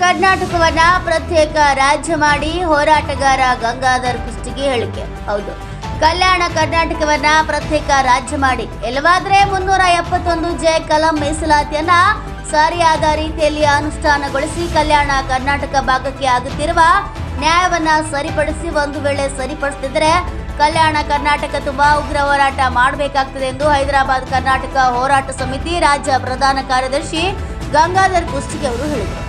ಕರ್ನಾಟಕವನ್ನ ಪ್ರತ್ಯೇಕ ರಾಜ್ಯ ಮಾಡಿ ಹೋರಾಟಗಾರ ಗಂಗಾಧರ್ ಕುಷ್ಟಗಿ ಹೇಳಿಕೆ. ಹೌದು. ಕಲ್ಯಾಣ ಕರ್ನಾಟಕವನ್ನ ಪ್ರತ್ಯೇಕ ರಾಜ್ಯ ಮಾಡಿ. ಎಲ್ಲವಾದ್ರೆ ಮುನ್ನೂರ ಎಪ್ಪತ್ತೊಂದು ಜೆ ಕಲಂ ಮೀಸಲಾತಿಯನ್ನ ಸರಿಯಾದ ರೀತಿಯಲ್ಲಿ ಅನುಷ್ಠಾನಗೊಳಿಸಿ ಕಲ್ಯಾಣ ಕರ್ನಾಟಕ ಭಾಗಕ್ಕೆ ಆಗುತ್ತಿರುವ ನ್ಯಾಯವನ್ನ ಸರಿಪಡಿಸಿ ಒಂದು ವೇಳೆ ಸರಿಪಡಿಸ್ತಿದ್ರೆ ಕಲ್ಯಾಣ ಕರ್ನಾಟಕ ತುಂಬಾ ಉಗ್ರ ಹೋರಾಟ ಮಾಡಬೇಕಾಗ್ತದೆ ಎಂದು ಹೈದರಾಬಾದ್ ಕರ್ನಾಟಕ ಹೋರಾಟ ಸಮಿತಿ ರಾಜ್ಯ ಪ್ರಧಾನ ಕಾರ್ಯದರ್ಶಿ ಗಂಗಾಧರ್ ಕುಸ್ತಿಗೆ ಅವರು ಹೇಳಿದರು.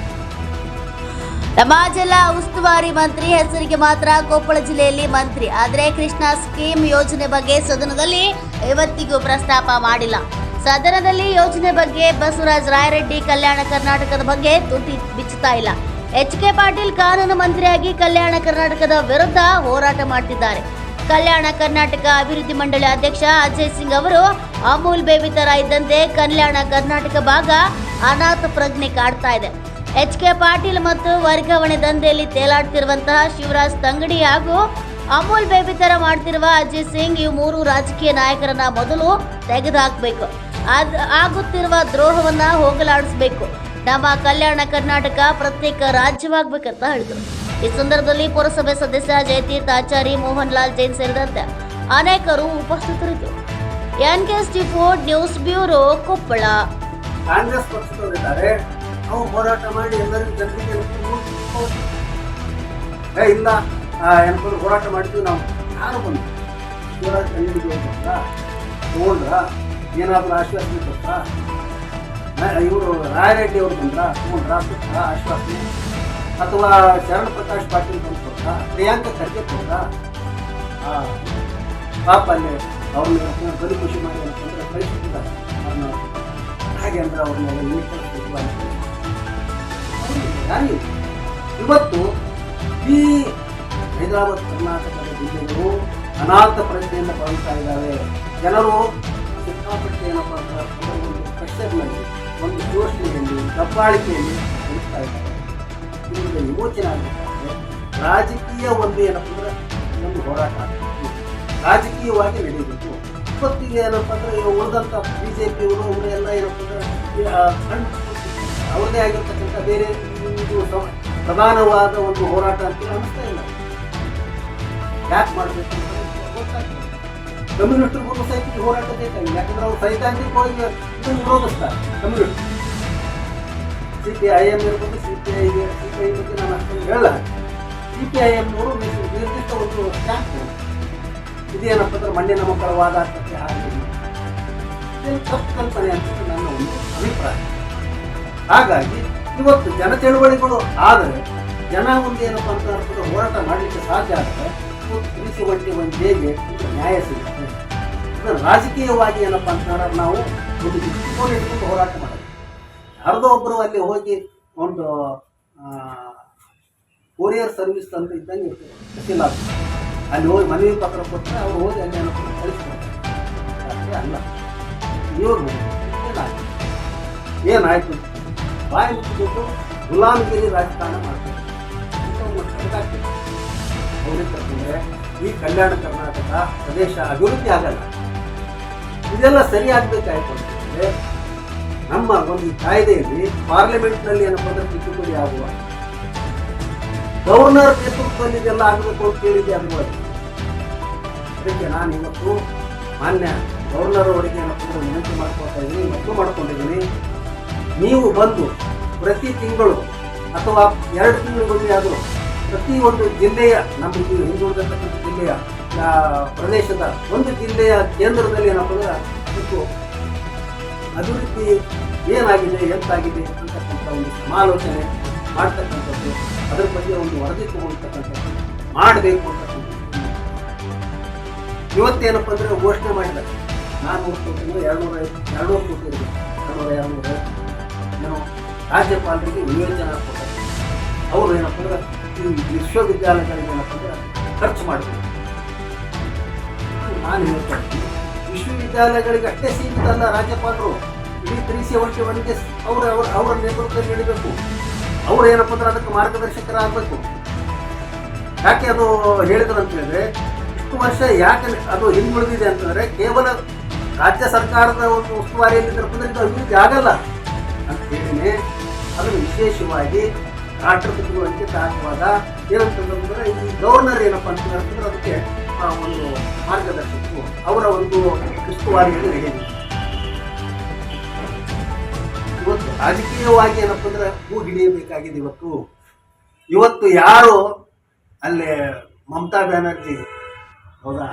ನಮ್ಮ ಜಿಲ್ಲಾ ಉಸ್ತುವಾರಿ ಮಂತ್ರಿ, ಹೆಸರಿಗೆ ಮಾತ್ರ ಕೊಪ್ಪಳ ಜಿಲ್ಲೆಯಲ್ಲಿ ಮಂತ್ರಿ. ಆದರೆ ಕೃಷ್ಣ ಸ್ಕೀಮ್ ಯೋಜನೆ ಬಗ್ಗೆ ಸದನದಲ್ಲಿ ಇವತ್ತಿಗೂ ಪ್ರಸ್ತಾಪ ಮಾಡಿಲ್ಲ. ಸದನದಲ್ಲಿ ಯೋಜನೆ ಬಗ್ಗೆ ಬಸವರಾಜ ರಾಯರೆಡ್ಡಿ ಕಲ್ಯಾಣ ಕರ್ನಾಟಕದ ಬಗ್ಗೆ ತುಟಿ ಬಿಚ್ಚುತ್ತಾ ಇಲ್ಲ. ಎಚ್ ಕೆ ಪಾಟೀಲ್ ಕಾನೂನು ಮಂತ್ರಿಯಾಗಿ ಕಲ್ಯಾಣ ಕರ್ನಾಟಕದ ವಿರುದ್ಧ ಹೋರಾಟ ಮಾಡ್ತಿದ್ದಾರೆ. ಕಲ್ಯಾಣ ಕರ್ನಾಟಕ ಅಭಿವೃದ್ಧಿ ಮಂಡಳಿ ಅಧ್ಯಕ್ಷ ಅಜಯ್ ಸಿಂಗ್ ಅವರು, ಅಮೂಲ್ ಬೇಬಿ ತರ ಇದ್ದಂತೆ ಕಲ್ಯಾಣ ಕರ್ನಾಟಕ ಭಾಗ ಅನಾಥ ಪ್ರಜ್ಞೆ ಕಾಡ್ತಾ ಇದೆ. ಎಚ್ ಕೆ ಪಾಟೀಲ್ ಮತ್ತು ವರ್ಗಾವಣೆ ದಂಧೆಯಲ್ಲಿ ತೇಲಾಡ್ತಿರುವಂತಹ ಶಿವರಾಜ್ ತಂಗಡಿ ಹಾಗೂ ಅಮೂಲ್ ಬೇಬಿ ತರ ಮಾಡ್ತಿರುವ ಅಜಿತ್ ಸಿಂಗ್ ಈ ಮೂರು ರಾಜಕೀಯ ನಾಯಕರನ್ನ ಮೊದಲು ತೆಗೆದುಹಾಕಬೇಕು ಅದ್ ಆಗುತ್ತಿರುವ ದ್ರೋಹವನ್ನ ಹೋಗಲಾಡಿಸಬೇಕು. ನಮ್ಮ ಕಲ್ಯಾಣ ಕರ್ನಾಟಕ ಪ್ರತ್ಯೇಕ ರಾಜ್ಯವಾಗಬೇಕಂತ ಹೇಳಿದರು. ಈ ಸಂದರ್ಭದಲ್ಲಿ ಪುರಸಭೆ ಸದಸ್ಯ ಜಯತೀರ್ಥ ಆಚಾರಿ, ಮೋಹನ್ ಲಾಲ್ ಜೈನ್ ಸೇರಿದಂತೆ ಅನೇಕರು ಉಪಸ್ಥಿತರಿದ್ದರು. N K news bureau Koppal. Congress ಪಕ್ಷದವರಿದ್ದಾರೆ. ನಾವು ಹೋರಾಟ ಮಾಡಿ ಎಲ್ಲರಿಗೂ ಜನರಿಗೆ ಅನುಕೂಲ. ಏ, ಇಲ್ಲ. ಏನಪ್ಪ ಹೋರಾಟ ಮಾಡಿದ್ವಿ ನಾವು. ಯಾರು ಬಂದು? ಶಿವರಾಜ್ ಕನ್ನಡಿಗೆ ಬಂದ್ರ? ತಗೊಂಡ್ರ? ಏನಾದರೂ ಆಶ್ವಾಸನೆ ಕೊಟ್ಟ ಇವರು ರಾಯರೆಡ್ಡಿ ಅವ್ರು ಬಂದ್ರ? ತಗೊಂಡ್ರ? ಕೊಟ್ಟ ಆಶ್ವಾಸನೆ? ಅಥವಾ ಶರಣ್ ಪ್ರಕಾಶ್ ಪಾಟೀಲ್ ಬಂದು ಕೊಟ್ಟ ಪ್ರಿಯಾಂಕ ಖರ್ಗೆ ಕೊಟ್ಟ ಪಾಪ ಅಲ್ಲಿ ಅವ್ರನ್ನ ಬಲಿ ಖುಷಿ ಮಾಡಿ ಅಂತಂದ್ರೆ ಅವ್ರನ್ನ ಹಾಗೆ ಅಂದ್ರೆ ಅವ್ರನ್ನ ನೀಟ್ ಯಾರಿಗೂ? ಇವತ್ತು ಈ ಹೈದರಾಬಾದ್ ಕರ್ನಾಟಕದ ಜಿಲ್ಲೆಗಳು ಅನಾಥ ಪ್ರಜ್ಞೆಯಿಂದ ಬಳಸ್ತಾ ಇದ್ದಾವೆ ಜನರು ಸಿಕ್ಕಾಪಟ್ಟೆ ಏನಪ್ಪ ಅಂತ ಒಂದು ಪ್ರೆಷರ್ನಲ್ಲಿ ಒಂದು ಯೋಚನೆಯಲ್ಲಿ ದಬ್ಬಾಳಿಕೆಯಲ್ಲಿ ಬಳಸ್ತಾ ಇದ್ದಾರೆ. ಇದರಿಂದ ಯೋಚನೆ ಆಗಬೇಕಾದ್ರೆ ರಾಜಕೀಯ ಒಂದು ಏನಪ್ಪ ಅಂದ್ರೆ ಒಂದು ಹೋರಾಟ. ರಾಜಕೀಯವಾಗಿ ನಡೆಯಬೇಕು. ಇವತ್ತಿಗೆ ಏನಪ್ಪ ಅಂದ್ರೆ ಉಳಿದಂಥ ಬಿ ಜೆ ಪಿಯವರು ಅವರು ಎಲ್ಲ ಏನಪ್ಪ ಅಂದ್ರೆ ಅವ್ರದೇ ಆಗಿರ್ತಕ್ಕಂಥ ಬೇರೆ ಇದು ಸ- ಪ್ರಧಾನವಾದ ಒಂದು ಹೋರಾಟ ಅಂತ ಅನಿಸ್ತಾ ಇಲ್ಲ. ಯಾಕೆ ಮಾಡಬೇಕು ಗೊತ್ತಾಗ್ತದೆ ಕಮ್ಯುನಿಸ್ಟ್ರಿಗೂ ಸಹಿತ ಹೋರಾಟ ಬೇಕಾಗಿಲ್ಲ ಯಾಕಂದ್ರೆ ಅವರು ಸೈದ್ಧಾಂತಿಕವಾಗಿ ಇದನ್ನು ವಿರೋಧಿಸ್ತಾರೆ. Communist C P I M ಇರ್ಬೋದು C P I C P I ಬಗ್ಗೆ ನಾನು ಅಷ್ಟೊಂದು ಹೇಳಲ್ಲ. ಸಿ ಪಿ ಐ ಎಮ್ನವರು ನಿರ್ದಿಷ್ಟ ಒಂದು ಸ್ಟ್ಯಾಂಪ್ ಇದೇನಪ್ಪ ಅಂದ್ರೆ ಮಣ್ಣಿನ ಮಕ್ಕಳ ವಾದ ಆಗ್ತದೆ, ಹಾಗೆ ಇದು ತಪ್ಪು ಕಲ್ಪನೆ ಅಂತ ನನ್ನ ಒಂದು ಅಭಿಪ್ರಾಯ. ಹಾಗಾಗಿ ಇವತ್ತು ಜನ ಚಳುವಳಿಗಳು ಆದರೆ ಜನ ಒಂದು ಏನಪ್ಪ ಅಂತ ಹೋರಾಟ ಮಾಡಲಿಕ್ಕೆ ಸಾಧ್ಯ ಆದರೆ ತಿಳಿಸುವಂತೆ ಒಂದು ಹೇಗೆ ನ್ಯಾಯ ಸಿಗುತ್ತೆ. ರಾಜಕೀಯವಾಗಿ ಏನಪ್ಪ ಅಂತಂದ್ರೆ ನಾವು ಒಂದು ದೃಷ್ಟಿಕೋನ ಇಟ್ಕೊಂಡು ಹೋರಾಟ ಮಾಡಬೇಕು ಯಾರದೋ ಒಬ್ಬರು ಅಲ್ಲಿ ಹೋಗಿ ಒಂದು ಕೊರಿಯರ್ ಸರ್ವಿಸ್ ಅಂತ ಇದ್ದಂಗೆ ಇರ್ತದೆ ಅಲ್ಲಿ ಹೋಗಿ ಮನವಿ ಪತ್ರ ಕೊಟ್ಟರೆ ಅವ್ರು ಹೋಗಿ ಅಲ್ಲಿ ಏನಪ್ಪ ಕಳಿಸ್ಕೊಡ್ತಾರೆ. ಅಲ್ಲ. ಇವರು ಏನಾಯ್ತು? ಏನಾಯ್ತು? ಬಾಯಿ ಮುಚ್ಚಿಬಿಟ್ಟು ಗುಲಾಮಗಿರಿ ರಾಜಕಾರಣ ಮಾಡ್ತಾರೆ. ಈ ಕಲ್ಯಾಣ ಕರ್ನಾಟಕ ಪ್ರದೇಶ ಅಭಿವೃದ್ಧಿ ಆಗಲ್ಲ. ಇದೆಲ್ಲ ಸರಿಯಾಗಬೇಕಾಯ್ತು ಅಂತಂದ್ರೆ ನಮ್ಮ ಒಂದು ಕಾಯ್ದೆಯಲ್ಲಿ ಪಾರ್ಲಿಮೆಂಟ್ನಲ್ಲಿ ಏನಪ್ಪ ಅಂದ್ರೆ ತಿದ್ದುಪಡಿ ಆಗುವ. ಗವರ್ನರ್ ನೇತೃತ್ವದಲ್ಲಿ ಇದೆಲ್ಲ ಆಗಬೇಕು ಅಂತ ಹೇಳಿದೆ ಅದು ಅದಕ್ಕೆ ನಾನು ಇವತ್ತು ಮಾನ್ಯ ಗವರ್ನರ್ ಅವರಿಗೆ ಏನಪ್ಪ ವಿನಂತಿ ಮಾಡ್ಕೊಳ್ತಾ ಇದ್ದೀನಿ. ಮತ್ತು ಮಾಡ್ಕೊಂಡಿದ್ದೀನಿ. ನೀವು ಬಂದು ಪ್ರತಿ ತಿಂಗಳು ಅಥವಾ ಎರಡು ತಿಂಗಳಿಗೊಮ್ಮೆ ಆದರೂ ಪ್ರತಿ ಒಂದು ಜಿಲ್ಲೆಯ, ನಮ್ಮ ಹಿಂದುಳಿದಿರ್ತಕ್ಕಂಥ ಜಿಲ್ಲೆಯ ಪ್ರದೇಶದ ಒಂದು ಜಿಲ್ಲೆಯ ಕೇಂದ್ರದಲ್ಲಿ ಏನಪ್ಪ ಇದು ಅಭಿವೃದ್ಧಿ ಏನಾಗಿದೆ, ಎಂತಾಗಿದೆ ಅಂತಕ್ಕಂಥ ಒಂದು ಸಮಾಲೋಚನೆ ಮಾಡ್ತಕ್ಕಂಥದ್ದು, ಅದರ ಬಗ್ಗೆ ಒಂದು ವರದಿ ತಗೊಳ್ತಕ್ಕಂಥದ್ದು ಮಾಡಬೇಕು ಅಂತಕ್ಕಂಥದ್ದು. ಇವತ್ತೇನಪ್ಪ ಅಂದರೆ ಘೋಷಣೆ ಮಾಡಿದ್ದಾರೆ. ನಾನ್ನೂರು ಕೋಟಿ ಎರಡು ನೂರು ಕೋಟಿ ಎರಡು ನೂರು ಎರಡುನೂರ ಏನೋ ರಾಜ್ಯಪಾಲರಿಗೆ ನಿಯೋಜನೆ ಕೊಟ್ಟರು. ಅವರು ಏನಪ್ಪ ಅಂದ್ರೆ ಈ ವಿಶ್ವವಿದ್ಯಾಲಯಗಳಿಗೆ ಏನಪ್ಪ ಅಂದ್ರೆ ಖರ್ಚು ಮಾಡಬೇಕು ನಾನು ಹೇಳ್ತಾ ಇದ್ದೀನಿ, ವಿಶ್ವವಿದ್ಯಾಲಯಗಳಿಗೆ ಅಷ್ಟೇ ಸೀಮಿತ ಅಲ್ಲ ರಾಜ್ಯಪಾಲರು, ಇಡೀ ತ್ರೀ ಸೆವೆಂಟಿ ಒನ್ಗೆ ಅವರ, ಅವ್ರ, ಅವರ ನೇತೃತ್ವದಲ್ಲಿ ನಡಿಬೇಕು ಅವ್ರು ಏನಪ್ಪ ಅಂದ್ರೆ ಅದಕ್ಕೆ ಮಾರ್ಗದರ್ಶಕರಾಗಬೇಕು. ಯಾಕೆ ಅದು ಹೇಳಿದ್ರು ಅಂತ ಹೇಳಿದ್ರೆ, ಇಷ್ಟು ವರ್ಷ ಯಾಕೆ ಅದು ಹಿಂದುಳಿದಿದೆ ಅಂತಂದ್ರೆ ಕೇವಲ ರಾಜ್ಯ ಸರ್ಕಾರದ ಒಂದು ಉಸ್ತುವಾರಿಯಲ್ಲಿ ಅಭಿವೃದ್ಧಿ ಆಗಲ್ಲ. ಹೇಳಿನೇ ಅದನ್ನು ವಿಶೇಷವಾಗಿ ರಾಷ್ಟ್ರಪತಿಗಳು ಅಂಕಿತ ಹಾಕುವಾಗ ಏನಂತಂದ್ರೆ ಈ ಗವರ್ನರ್ ಏನಪ್ಪ ಅಂತಂದ್ರೆ ಅದಕ್ಕೆ ಒಂದು ಮಾರ್ಗದರ್ಶಕರು, ಅವರ ಒಂದು ಉಸ್ತುವಾರಿ ನಡೆಯುತ್ತೆ ಇವತ್ತು ರಾಜಕೀಯವಾಗಿ ಏನಪ್ಪ ಅಂದ್ರೆ ಹೂ ಹಿಡಿಯಬೇಕಾಗಿದೆ ಇವತ್ತು. ಇವತ್ತು ಯಾರು ಅಲ್ಲಿ ಮಮತಾ ಬ್ಯಾನರ್ಜಿ, ಹೌದಾ?